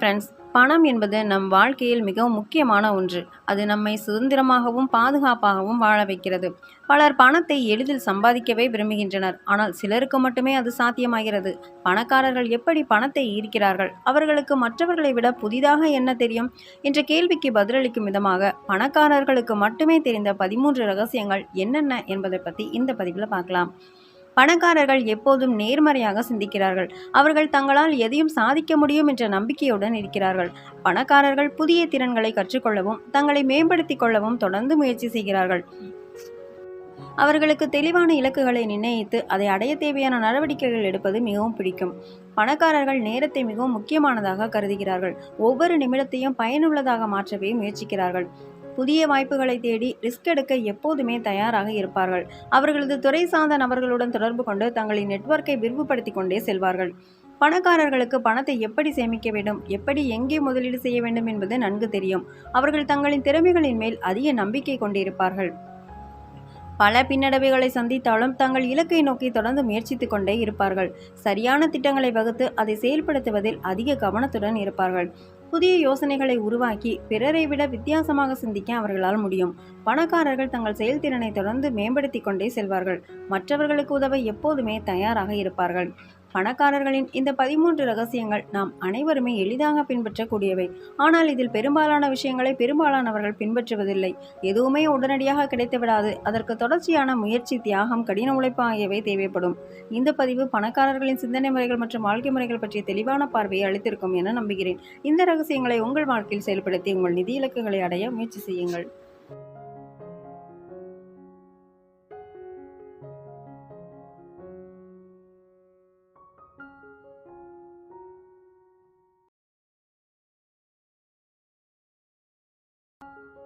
Friends பணம் என்பது நம் வாழ்க்கையில் மிகவும் முக்கியமான ஒன்று. அது நம்மை சுதந்திரமாகவும் பாதுகாப்பாகவும் வாழ வைக்கிறது. பலர் பணத்தை எளிதில் சம்பாதிக்கவே விரும்புகின்றனர். ஆனால் சிலருக்கு மட்டுமே அது சாத்தியமாகிறது. பணக்காரர்கள் எப்படி பணத்தை ஈர்க்கிறார்கள்? அவர்களுக்கு மற்றவர்களை விட புதிதாக என்ன தெரியும்? என்ற கேள்விக்கு பதிலளிக்கும் விதமாக பணக்காரர்களுக்கு மட்டுமே தெரிந்த பதிமூன்று ரகசியங்கள் என்னென்ன என்பதை பற்றி இந்த பதிவில் பார்க்கலாம். பணக்காரர்கள் எப்போதும் நேர்மறையாக சிந்திக்கிறார்கள். அவர்கள் தங்களால் எதையும் சாதிக்க முடியும் என்ற நம்பிக்கையுடன் இருக்கிறார்கள். பணக்காரர்கள் புதிய திறன்களை கற்றுக்கொள்ளவும் தங்களை மேம்படுத்திக் கொள்ளவும் தொடர்ந்து முயற்சி செய்கிறார்கள். அவர்களுக்கு தெளிவான இலக்குகளை நிர்ணயித்து அதை அடைய தேவையான நடவடிக்கைகள் எடுப்பது மிகவும் பிடிக்கும். பணக்காரர்கள் நேரத்தை மிகவும் முக்கியமானதாக கருதுகிறார்கள். ஒவ்வொரு நிமிடத்தையும் பயனுள்ளதாக மாற்றவே முயற்சிக்கிறார்கள். புதிய வாய்ப்புகளை தேடி ரிஸ்க் எடுக்க எப்போதுமே தயாராக இருப்பார்கள். அவர்களது துறை சார்ந்த நபர்களுடன் தொடர்பு கொண்டு தங்களின் நெட்வொர்க்கை விரிவுபடுத்திக் கொண்டே செல்வார்கள். பணக்காரர்களுக்கு பணத்தை எப்படி சேமிக்க வேண்டும்? எப்படி எங்கே முதலீடு செய்ய வேண்டும் என்பது நன்கு தெரியும். அவர்கள் தங்களின் திறமைகளின் மேல் அதிக நம்பிக்கை கொண்டிருப்பார்கள். பல பின்னடைவுகளை சந்தித்தாலும் தங்கள் இலக்கை நோக்கி தொடர்ந்து முயற்சித்துக் கொண்டே இருப்பார்கள். சரியான திட்டங்களை வகுத்து அதை செயல்படுத்துவதில் அதிக கவனத்துடன் இருப்பார்கள். புதிய யோசனைகளை உருவாக்கி பிறரை விட வித்தியாசமாக சிந்திக்க அவர்களால் முடியும். பணக்காரர்கள் தங்கள் செயல்திறனை தொடர்ந்து மேம்படுத்திக் கொண்டே செல்வார்கள். மற்றவர்களுக்கு உதவ எப்போதுமே தயாராக இருப்பார்கள். பணக்காரர்களின் இந்த பதிமூன்று ரகசியங்கள் நாம் அனைவருமே எளிதாக பின்பற்றக்கூடியவை. ஆனால் இதில் பெரும்பாலான விஷயங்களை பெரும்பாலானவர்கள் பின்பற்றுவதில்லை. எதுவுமே உடனடியாக கிடைத்துவிடாது. அதற்கு தொடர்ச்சியான முயற்சி தியாகம் கடின உழைப்பு ஆகியவை தேவைப்படும். இந்த பதிவு பணக்காரர்களின் சிந்தனை முறைகள் மற்றும் வாழ்க்கை முறைகள் பற்றிய தெளிவான பார்வையை அளித்திருக்கும் என நம்புகிறேன். இந்த ரகசியங்களை உங்கள் வாழ்க்கையில் செயல்படுத்தி உங்கள் நிதி இலக்குகளை அடைய முயற்சி செய்யுங்கள். you